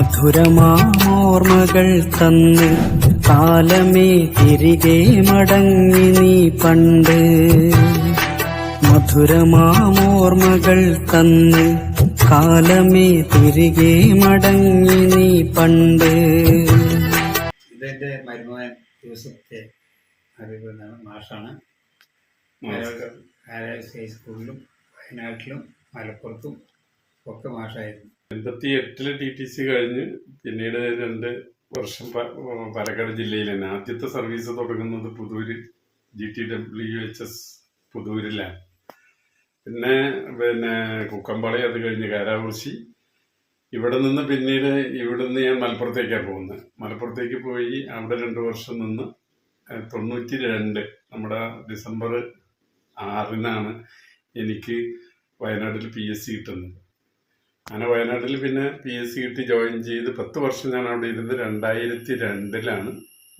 മധുരമാമോർമ്മകൾ തന്ന് കാലമേ തിരികെ മടങ്ങി നീ പണ്ട്. മധുരമാമോർമ്മകൾ തന്ന് കാലമേ തിരികെ മടങ്ങി നീ പണ്ട്. ഇതെന്റെ അറിയുന്നതാണ് മാഷാണ്. സ്കൂളിലും വയനാട്ടിലും മലപ്പുറത്തും ഒക്കെ മാഷായിരുന്നു. എൺപത്തി എട്ടിൽ ടി ടി സി കഴിഞ്ഞ് പിന്നീട് രണ്ട് വർഷം പാലക്കാട് ജില്ലയിൽ തന്നെ ആദ്യത്തെ സർവീസ് തുടങ്ങുന്നത് Puthur G T W H S പുതൂരിലാണ് പിന്നെ പിന്നെ കുക്കമ്പാളി അത് കഴിഞ്ഞ് കാരാകുറിശി ഇവിടെ നിന്ന് പിന്നീട് ഇവിടെ നിന്ന് ഞാൻ മലപ്പുറത്തേക്കാണ് പോകുന്നത്. മലപ്പുറത്തേക്ക് പോയി അവിടെ രണ്ട് വർഷം നിന്ന് തൊണ്ണൂറ്റി രണ്ട് നമ്മുടെ ഡിസംബർ ആറിനാണ് എനിക്ക് വയനാട്ടിൽ പി എസ് സി കിട്ടുന്നത്. അങ്ങനെ വയനാട്ടിൽ പിന്നെ പി എസ് സി കിട്ടി ജോയിൻ ചെയ്ത് പത്ത് വർഷം ഞാൻ അവിടെ ഇരുന്ന് രണ്ടായിരത്തി രണ്ടിലാണ്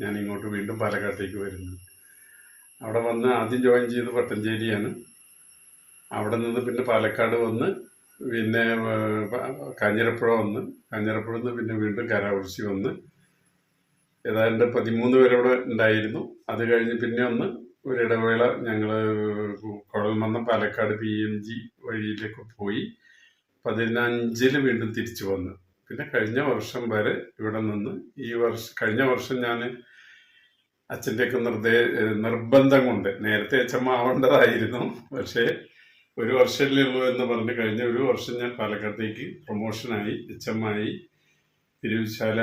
ഞാൻ ഇങ്ങോട്ട് വീണ്ടും പാലക്കാട്ടേക്ക് വരുന്നത്. അവിടെ വന്ന് ആദ്യം ജോയിൻ ചെയ്ത് പട്ടഞ്ചേരിയാണ് അവിടെ നിന്ന് പിന്നെ പാലക്കാട് വന്ന് പിന്നെ കാഞ്ഞിരപ്പുഴ വന്ന് കാഞ്ഞിരപ്പുഴ നിന്ന് പിന്നെ വീണ്ടും കരാകുറിശി വന്ന്. ഏതാണ്ട് പതിമൂന്ന് പേര് അവിടെ ഉണ്ടായിരുന്നു. അത് കഴിഞ്ഞ് പിന്നെ ഒന്ന് ഒരിടവേള ഞങ്ങൾ Kuzhalmannam Palakkad P M G വഴിയിലേക്ക് പോയി. പതിനഞ്ചിൽ വീണ്ടും തിരിച്ചു വന്നു. പിന്നെ കഴിഞ്ഞ വർഷം വരെ ഇവിടെ നിന്ന് ഈ വർഷം കഴിഞ്ഞ വർഷം ഞാൻ അച്ഛന്റെയൊക്കെ നിർദ്ദേ നിർബന്ധം കൊണ്ട് നേരത്തെ അച്ഛമ്മ ആവേണ്ടതായിരുന്നു പക്ഷേ ഒരു വർഷമല്ലേ ഉള്ളൂ എന്ന് പറഞ്ഞ് കഴിഞ്ഞ ഒരു വർഷം ഞാൻ പാലക്കാട്ടേക്ക് പ്രൊമോഷനായി എച്ചമ്മായി തിരുവിശാല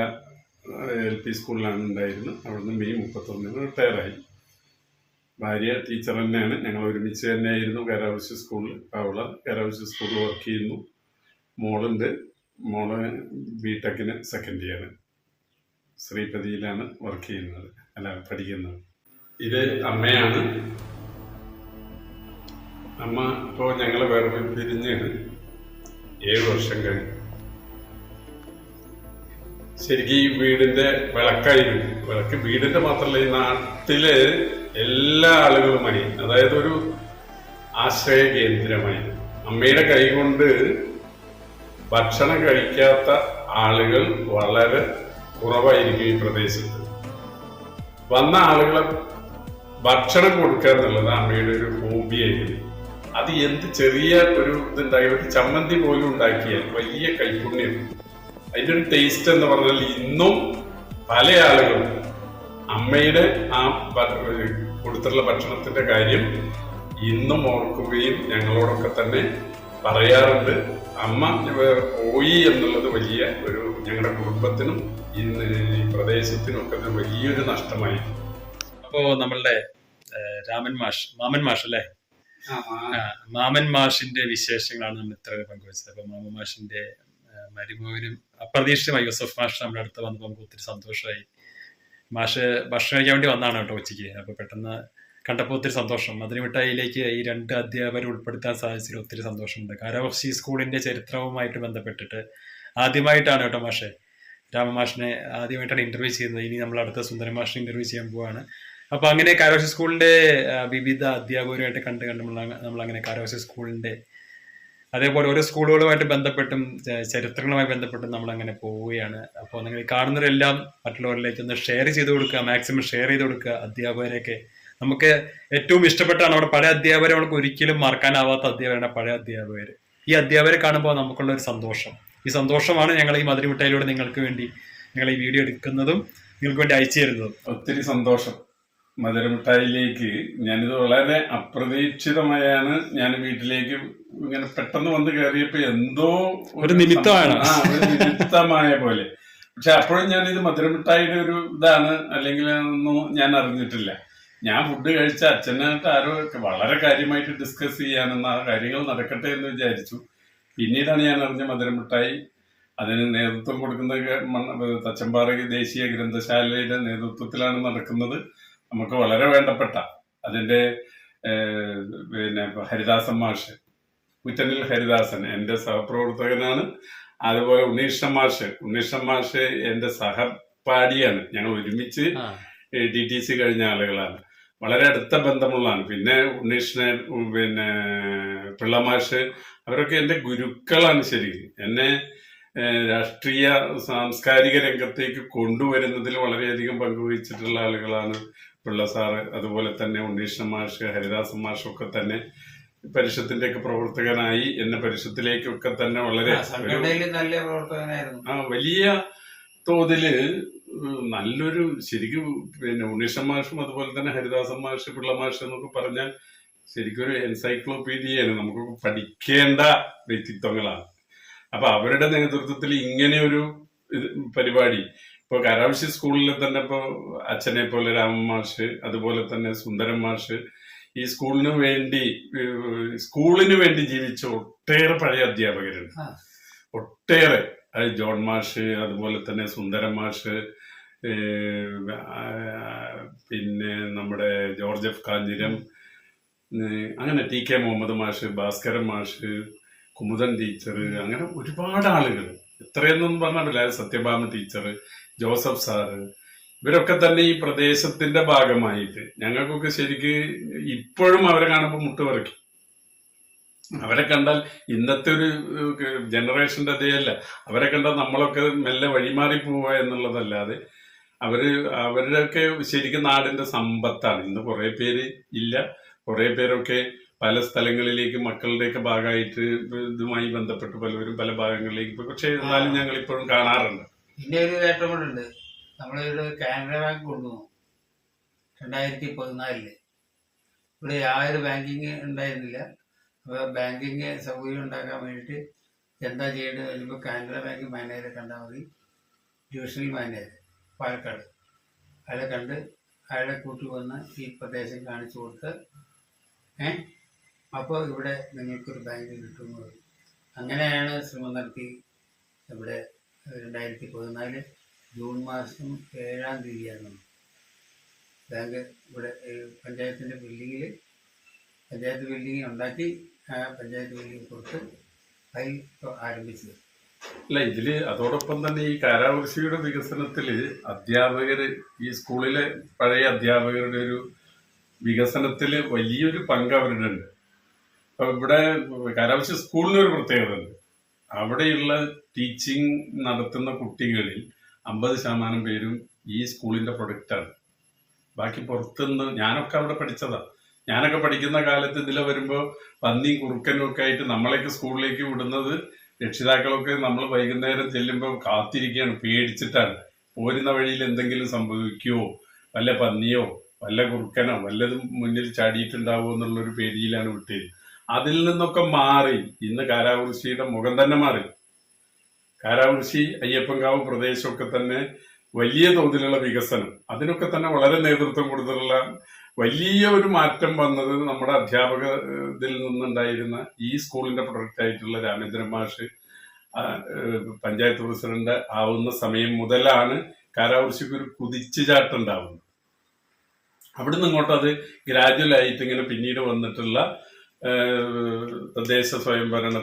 എൽ പി സ്കൂളിലാണ് ഉണ്ടായിരുന്നത്. അവിടുന്ന് മെയ് മുപ്പത്തൊന്നിന് റിട്ടയറായി. ഭാര്യ ടീച്ചർ തന്നെയാണ്. ഞങ്ങൾ ഒരുമിച്ച് തന്നെയായിരുന്നു കരാവശ്യ സ്കൂളിൽ അവള കരാവശ്യ സ്കൂളിൽ വർക്ക് ചെയ്യുന്നു. മോളുണ്ട്. മോൾ ബി ടെക്കിന് സെക്കൻഡ് ഇയർ ശ്രീപതിയിലാണ് വർക്ക് ചെയ്യുന്നത്. അല്ല പഠിക്കുന്നത്. ഇത് അമ്മയാണ്. അമ്മ ഇപ്പോൾ ഞങ്ങൾ വേറെ പിരിഞ്ഞ് ഏഴ് വർഷം കഴിഞ്ഞു. ശരിക്കും ഈ വീടിന്റെ വിളക്കായിരുന്നു. വിളക്ക് വീടിന്റെ മാത്രമല്ല ഈ നാട്ടിലെ എല്ലാ ആളുകളുമായി അതായത് ഒരു ആശ്രയ കേന്ദ്രമായി. അമ്മയുടെ കൈകൊണ്ട് ഭക്ഷണം കഴിക്കാത്ത ആളുകൾ വളരെ കുറവായിരിക്കും ഈ പ്രദേശത്ത്. വന്ന ആളുകളെ ഭക്ഷണം കൊടുക്കുക എന്നുള്ളത് അമ്മയുടെ ഒരു ഹോബിയായിരുന്നു അത് എന്ത് ചെറിയ ഒരു ഇതുണ്ടായി ഒരു ചമ്മന്തി പോലും ഉണ്ടാക്കിയാൽ വലിയ കൈപുണ്യം അതിന്റെ ഒരു ടേസ്റ്റ് എന്ന് പറഞ്ഞാൽ ഇന്നും പല ആളുകളും അമ്മയുടെ ആ കൊടുത്തിട്ടുള്ള ഭക്ഷണത്തിന്റെ കാര്യം ഇന്നും ഓർക്കുകയും ഞങ്ങളോടൊക്കെ തന്നെ പറയാറുണ്ട്. അമ്മ പോയി എന്നുള്ളത് വലിയ ഒരു ഞങ്ങളുടെ കുടുംബത്തിനും ഇന്ന് ഈ പ്രദേശത്തിനും ഒക്കെ വലിയൊരു നഷ്ടമായി അപ്പോ നമ്മളുടെ രാമൻ മാഷ് മാമൻ മാഷ് അല്ലേ? മാമൻ മാഷിന്റെ വിശേഷങ്ങളാണ് നമ്മൾ ഇത്ര പങ്കുവച്ചത്. അപ്പൊ മാമൻ മാഷിന്റെ മരുമോനും അപ്രതീക്ഷിതമായി യൂസഫ് മാഷ് നമ്മുടെ അടുത്ത് വന്നപ്പോൾ നമുക്ക് ഒത്തിരി സന്തോഷമായി. മാഷ് ഭക്ഷണം കഴിക്കാൻ വേണ്ടി വന്നാണ് കേട്ടോ ഉച്ചയ്ക്ക്. അപ്പൊ പെട്ടെന്ന് കണ്ടപ്പോൾ ഒത്തിരി സന്തോഷം. മധുരമിഠായിലേക്ക് ഈ രണ്ട് അധ്യാപകരെ ഉൾപ്പെടുത്താൻ സാധിച്ചതിൽ ഒത്തിരി സന്തോഷമുണ്ട്. കാരാവക്ഷി സ്കൂളിന്റെ ചരിത്രവുമായിട്ട് ബന്ധപ്പെട്ടിട്ട് ആദ്യമായിട്ടാണ് കേട്ടോ മാഷെ രാമമാഷിനെ ആദ്യമായിട്ടാണ് ഇന്റർവ്യൂ ചെയ്യുന്നത്. ഇനി നമ്മൾ അടുത്ത സുന്ദര മാഷിനെ ഇന്റർവ്യൂ ചെയ്യാൻ പോവാണ്. അപ്പൊ അങ്ങനെ കാരാവക്ഷി സ്കൂളിന്റെ വിവിധ അധ്യാപകരുമായിട്ട് കണ്ട് കണ്ട് നമ്മൾ അങ്ങനെ കാരാവക്ഷി സ്കൂളിന്റെ അതേപോലെ ഓരോ സ്കൂളുകളുമായിട്ട് ബന്ധപ്പെട്ടും ചരിത്രങ്ങളുമായി ബന്ധപ്പെട്ടും നമ്മൾ അങ്ങനെ പോവുകയാണ്. അപ്പോൾ നിങ്ങൾ കാണുന്നവരെല്ലാം മറ്റുള്ളവരിലേക്ക് ഒന്ന് ഷെയർ ചെയ്ത് കൊടുക്കുക മാക്സിമം ഷെയർ ചെയ്ത് കൊടുക്കുക അധ്യാപകരെയൊക്കെ. നമുക്ക് ഏറ്റവും ഇഷ്ടപ്പെട്ടാണ് നമ്മുടെ പഴയ അധ്യാപകരെ നമുക്ക് ഒരിക്കലും മറക്കാനാവാത്ത അധ്യാപകരാണ് പഴയ അധ്യാപകർ ഈ അധ്യാപകരെ കാണുമ്പോൾ നമുക്കുള്ള ഒരു സന്തോഷം. ഈ സന്തോഷമാണ് ഞങ്ങൾ ഈ മധുരമിഠായിലൂടെ നിങ്ങൾക്ക് വേണ്ടി ഞങ്ങൾ ഈ വീഡിയോ എടുക്കുന്നതും നിങ്ങൾക്ക് വേണ്ടി അയച്ചു തരുന്നതും. ഒത്തിരി സന്തോഷം. മധുരമിഠായിലേക്ക് ഞാനിത് വളരെ അപ്രതീക്ഷിതമായാണ് ഞാൻ വീട്ടിലേക്ക് ഇങ്ങനെ പെട്ടെന്ന് വന്ന് കയറിയപ്പോ എന്തോ ഒരു നിമിത്തമാണ്. ആ ഒരു നിമിത്തമായ പോലെ. പക്ഷെ അപ്പോഴും ഞാൻ ഇത് മധുരമിഠായിയുടെ ഒരു ഇതാണ് അല്ലെങ്കിൽ ഒന്നും ഞാൻ അറിഞ്ഞിട്ടില്ല. ഞാൻ ഫുഡ് കഴിച്ച അച്ഛനായിട്ട് ആരോ വളരെ കാര്യമായിട്ട് ഡിസ്കസ് ചെയ്യാനെന്ന കാര്യങ്ങൾ നടക്കട്ടെ എന്ന് വിചാരിച്ചു. പിന്നീടാണ് ഞാൻ അറിഞ്ഞ മധുരമിഠായി അതിന് നേതൃത്വം കൊടുക്കുന്ന തച്ചമ്പാറ ദേശീയ ഗ്രന്ഥശാലയുടെ നേതൃത്വത്തിലാണ് നടക്കുന്നത്. നമുക്ക് വളരെ വേണ്ടപ്പെട്ട അതിന്റെ പിന്നെ ഹരിദാസൻ മാഷ് കുറ്റനിൽ ഹരിദാസൻ എന്റെ സഹപ്രവർത്തകനാണ്. അതുപോലെ ഉണ്ണീഷൻ മാഷ് ഉണ്ണീഷൻ മാഷ് എന്റെ സഹപാഠിയാണ്. ഞങ്ങൾ ഒരുമിച്ച് ഡി ടി സി കഴിഞ്ഞ ആളുകളാണ്. വളരെ അടുത്ത ബന്ധമുള്ളതാണ്. പിന്നെ ഉണ്ണീഷിനെ പിന്നെ പിള്ളമാഷ് അവരൊക്കെ എന്റെ ഗുരുക്കളാണ് ശരിക്കും. എന്നെ രാഷ്ട്രീയ സാംസ്കാരിക രംഗത്തേക്ക് കൊണ്ടുവരുന്നതിൽ വളരെയധികം പങ്കുവഹിച്ചിട്ടുള്ള ആളുകളാണ് പിള്ള സാറ്. അതുപോലെ തന്നെ ഉണ്ണീഷ്ണ മാഷ് ഹരിദാസൻ മാഷ് ഒക്കെ തന്നെ പരിഷത്തിന്റെ ഒക്കെ പ്രവർത്തകനായി എന്നെ പരിഷത്തിലേക്കൊക്കെ തന്നെ വളരെ ആ, സംഘടനയിൽ നല്ല പ്രവർത്തകനായിരുന്നു. ആ വലിയ തോതിൽ നല്ലൊരു ശരിക്കും പിന്നെ ഉണ്ണീഷൻ മാഷും അതുപോലെ തന്നെ ഹരിദാസൻ മാഷ് പിള്ള മാഷ് എന്നൊക്കെ പറഞ്ഞാൽ ശരിക്കും ഒരു എൻസൈക്ലോപീഡിയയാണ്. നമുക്ക് പഠിക്കേണ്ട വ്യക്തിത്വങ്ങളാണ്. അപ്പൊ അവരുടെ നേതൃത്വത്തിൽ ഇങ്ങനെ ഒരു പരിപാടി. ഇപ്പൊ കരാവശ്യ സ്കൂളിൽ തന്നെ ഇപ്പൊ അച്ഛനെ പോലെ രാമൻ മാഷ് അതുപോലെ തന്നെ സുന്ദരൻ മാഷ് ഈ സ്കൂളിന് വേണ്ടി സ്കൂളിന് വേണ്ടി ജീവിച്ച ഒട്ടേറെ പഴയ അധ്യാപകരുണ്ട്. ഒട്ടേറെ. ജോൺ മാഷ് അതുപോലെ തന്നെ സുന്ദര മാഷ് പിന്നെ നമ്മുടെ ജോർജ് എഫ് കാഞ്ഞിരം അങ്ങനെ ടി കെ മുഹമ്മദ് മാഷ് ഭാസ്കരൻ മാഷ് കുമുദൻ ടീച്ചർ അങ്ങനെ ഒരുപാട് ആളുകൾ എത്രയെന്നും പറഞ്ഞില്ല സത്യഭാമ ടീച്ചർ ജോസഫ് സാറ് ഇവരൊക്കെ തന്നെ ഈ പ്രദേശത്തിന്റെ ഭാഗമായിട്ട്. ഞങ്ങൾക്കൊക്കെ ശരിക്ക് ഇപ്പോഴും അവരെ കാണുമ്പോൾ മുട്ടുപറിക്കും. അവരെ കണ്ടാൽ ഇന്നത്തെ ഒരു ജനറേഷന്റെ അതേയല്ല. അവരെ കണ്ടാൽ നമ്മളൊക്കെ മെല്ലെ വഴിമാറി പോവുക എന്നുള്ളതല്ലാതെ അവർ അവരുടെയൊക്കെ ശരിക്കും നാടിന്റെ സമ്പത്താണ്. ഇന്ന് കുറെ പേര് ഇല്ല. കുറെ പേരൊക്കെ പല സ്ഥലങ്ങളിലേക്ക് മക്കളുടെയൊക്കെ ഭാഗമായിട്ട് ഇതുമായി ബന്ധപ്പെട്ട് പലവരും പല ഭാഗങ്ങളിലേക്ക് പക്ഷെ എന്നാലും ഞങ്ങൾ ഇപ്പോഴും കാണാറുണ്ട്. പിന്നെ ഒരു നേട്ടം കൂടെ ഉണ്ട്. നമ്മളിവിടെ കാനറ ബാങ്ക് കൊണ്ടുപോകും രണ്ടായിരത്തി പതിനാലിൽ. ഇവിടെ ആ ഒരു ബാങ്കിങ് ഉണ്ടായിരുന്നില്ല. ബാങ്കിങ് സൗകര്യം ഉണ്ടാക്കാൻ വേണ്ടിയിട്ട് എന്താ ചെയ്യേണ്ടത് വരുമ്പോൾ കാനറ ബാങ്ക് മാനേജറെ കണ്ടാൽ മതി ട്യൂഷണൽ മാനേജർ പാലക്കാട്. അയാളെ കണ്ട് അയാളെ കൂട്ടി വന്ന് ഈ പ്രദേശം കാണിച്ചു കൊടുത്ത് ഏ? അപ്പോൾ ഇവിടെ നിങ്ങൾക്കൊരു ബാങ്ക് കിട്ടുന്നു അങ്ങനെയാണ് ശ്രമം നടത്തി ഇവിടെ രണ്ടായിരത്തി പതിനാല് ജൂൺ മാസം ഏഴാം തീയതിയാണ്. ബാങ്ക് ഇവിടെ പഞ്ചായത്തിന്റെ ബിൽഡിങ്ങിൽ പഞ്ചായത്ത് ബിൽഡിംഗ് ഉണ്ടാക്കി അല്ല ഇതിൽ അതോടൊപ്പം തന്നെ ഈ കാലാവൃഷിയുടെ വികസനത്തിൽ അധ്യാപകർ ഈ സ്കൂളിലെ പഴയ അധ്യാപകരുടെ ഒരു വികസനത്തിൽ വലിയൊരു പങ്ക് അവരുടെ ഉണ്ട് അപ്പൊ ഇവിടെ കാരാവൃഷി സ്കൂളിന് ഒരു പ്രത്യേകത ഉണ്ട്. അവിടെയുള്ള ടീച്ചിങ് നടത്തുന്ന കുട്ടികളിൽ അമ്പത് ശതമാനം പേരും ഈ സ്കൂളിന്റെ പ്രൊഡക്റ്റാണ്. ബാക്കി പുറത്തുനിന്ന് ഞാനൊക്കെ അവിടെ പഠിച്ചതാ. ഞാനൊക്കെ പഠിക്കുന്ന കാലത്ത് ഇതിലെ വരുമ്പോൾ പന്നിയും കുറുക്കനും ഒക്കെ ആയിട്ട് നമ്മളെയൊക്കെ സ്കൂളിലേക്ക് വിടുന്നത് രക്ഷിതാക്കളൊക്കെ നമ്മൾ വൈകുന്നേരം ചെല്ലുമ്പോൾ കാത്തിരിക്കുകയാണ് പേടിച്ചിട്ടാണ്. പോരുന്ന വഴിയിൽ എന്തെങ്കിലും സംഭവിക്കുമോ വല്ല പന്നിയോ? വല്ല കുറുക്കനോ? വല്ലതും മുന്നിൽ ചാടിയിട്ടുണ്ടാവുമോ എന്നുള്ളൊരു പേടിയിലാണ് വിട്ടത്. അതിൽ നിന്നൊക്കെ മാറി ഇന്ന് കാരാവൃഷിയുടെ മുഖം തന്നെ മാറി. കാരാവൃഷി അയ്യപ്പൻകാവ് പ്രദേശമൊക്കെ തന്നെ വലിയ തോതിലുള്ള വികസനം. അതിനൊക്കെ തന്നെ വളരെ നേതൃത്വം കൊടുത്തിട്ടുള്ള വലിയ ഒരു മാറ്റം വന്നത് നമ്മുടെ അധ്യാപക ഏഹ്, ഇതിൽ നിന്നുണ്ടായിരുന്ന ഈ സ്കൂളിന്റെ പ്രൊഡക്റ്റ് ആയിട്ടുള്ള രാമേന്ദ്രൻ മാഷ് പഞ്ചായത്ത് പ്രസിഡന്റ് ആവുന്ന സമയം മുതലാണ് കാരാകുറിശിക്ക് ഒരു കുതിച്ചുചാട്ടം ഉണ്ടാവുന്നത്. അവിടുന്ന് ഇങ്ങോട്ട് അത് ഗ്രാജുവൽ ആയിട്ട് ഇങ്ങനെ പിന്നീട് വന്നിട്ടുള്ള തദ്ദേശ സ്വയംഭരണ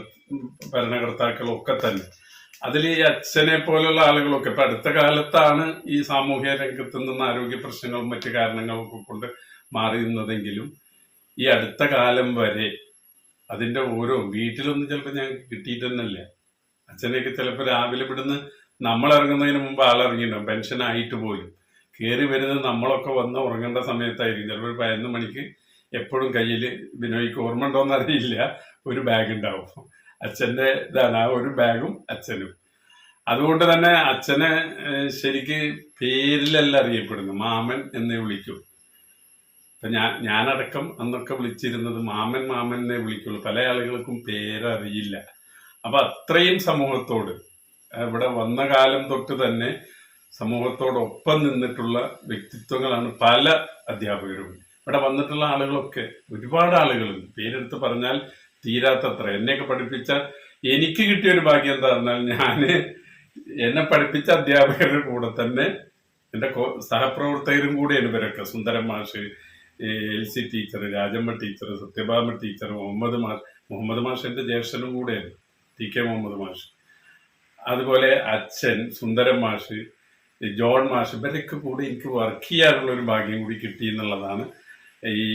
ഭരണകർത്താക്കളൊക്കെ തന്നെ അതിൽ ഈ അച്ഛനെ പോലുള്ള ആളുകളൊക്കെ ഇപ്പൊ അടുത്ത കാലത്താണ് ഈ സാമൂഹ്യ രംഗത്ത് നിന്ന് ആരോഗ്യ പ്രശ്നങ്ങളും മറ്റു കാരണങ്ങളൊക്കെ കൊണ്ട് മാറിയുന്നതെങ്കിലും ഈ അടുത്ത കാലം വരെ അതിന്റെ ഓരോ വീട്ടിലൊന്നും ചിലപ്പോൾ ഞാൻ കിട്ടിയിട്ട് തന്നെയില്ല അച്ഛനെയൊക്കെ ചിലപ്പോൾ രാവിലെ ഇവിടുന്ന് നമ്മൾ ഇറങ്ങുന്നതിന് മുമ്പ് ആളിറങ്ങിയിട്ടുണ്ടാവും പെൻഷൻ ആയിട്ട് പോലും. കയറി വരുന്നത് നമ്മളൊക്കെ വന്ന് ഉറങ്ങേണ്ട സമയത്തായിരിക്കും. ചിലപ്പോൾ ഒരു പതിനൊന്ന് മണിക്ക് എപ്പോഴും കയ്യിൽ ബിനോയ്ക്ക് ഓർമ്മ ഉണ്ടോ എന്നറിയില്ല ഒരു ബാഗ് ഉണ്ടാവും അച്ഛന്റെ ഇതാണ് ആ ഒരു ബാഗും അച്ഛനും. അതുകൊണ്ട് തന്നെ അച്ഛനെ ശരിക്ക് പേരിലല്ല അറിയപ്പെടുന്നു മാമൻ എന്നേ വിളിക്കും. ഇപ്പൊ ഞാൻ ഞാനടക്കം അന്നൊക്കെ വിളിച്ചിരുന്നത് മാമൻ മാമൻ എന്നേ വിളിക്കുള്ളൂ. പല ആളുകൾക്കും പേരറിയില്ല. അപ്പൊ അത്രയും സമൂഹത്തോട് ഇവിടെ വന്ന കാലം തൊട്ട് തന്നെ സമൂഹത്തോടൊപ്പം നിന്നിട്ടുള്ള വ്യക്തിത്വങ്ങളാണ് പല അധ്യാപകരും. ഇവിടെ വന്നിട്ടുള്ള ആളുകളൊക്കെ ഒരുപാട് ആളുകളുണ്ട്. പേരെടുത്ത് പറഞ്ഞാൽ തീരാത്തത്ര. എന്നെയൊക്കെ പഠിപ്പിച്ച എനിക്ക് കിട്ടിയ ഒരു ഭാഗ്യം എന്താ പറഞ്ഞാൽ ഞാൻ എന്നെ പഠിപ്പിച്ച അധ്യാപകരുടെ കൂടെ തന്നെ എന്റെ സഹപ്രവർത്തകരും കൂടിയാണ് ഇവരൊക്കെ. സുന്ദരൻ മാഷ് L C teacher Rajamma teacher Sathyabhama teacher Muhammad മാഷ് മുഹമ്മദ് മാഷ് എന്റെ ജ്യേഷ്ഠനും കൂടെയാണ് ടി കെ മുഹമ്മദ് മാഷ്. അതുപോലെ അച്ഛൻ സുന്ദരൻ മാഷ് ജോൺ മാഷ് ഇവരൊക്കെ കൂടെ എനിക്ക് വർക്ക് ചെയ്യാനുള്ള ഒരു ഭാഗ്യം കൂടി കിട്ടി എന്നുള്ളതാണ്. ഈ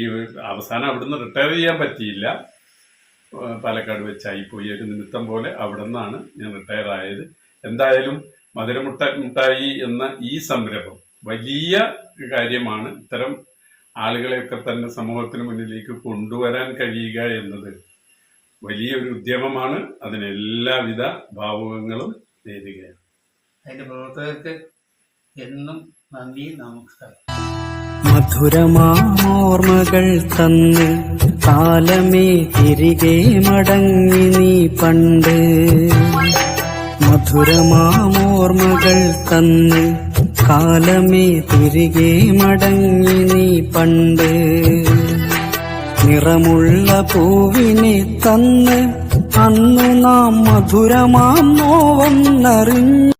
അവസാനം അവിടുന്ന് റിട്ടയർ ചെയ്യാൻ പറ്റിയില്ല. പാലക്കാട് വെച്ചായി പോയി ഒരു നിമിത്തം പോലെ അവിടെ നിന്നാണ് ഞാൻ റിട്ടയർ ആയത് എന്തായാലും മധുരമുട്ട മുട്ടായി എന്ന ഈ സംരംഭം വലിയ കാര്യമാണ്. ഇത്തരം ആളുകളെയൊക്കെ തന്നെ സമൂഹത്തിന് മുന്നിലേക്ക് കൊണ്ടുവരാൻ കഴിയുക എന്നത് വലിയൊരു ഉദ്യമമാണ്. അതിന് എല്ലാവിധ ഭാവുകങ്ങളും നേരുകയാണ്. അതിന്റെ പ്രവർത്തകർക്ക് എന്നും നന്ദി നമസ്കാരം. മധുരമാമോർമകൾ തന്ന് കാലമേ തിരികെ മടങ്ങി നീ പണ്ട്. മധുരമാമോർമകൾ തന്ന് കാലമേ തിരികെ മടങ്ങി നീ പണ്ട്. നിറമുള്ള പൂവിനെ തന്ന് അന്ന് നാം മധുരമാം നോവന്നറിഞ്ഞു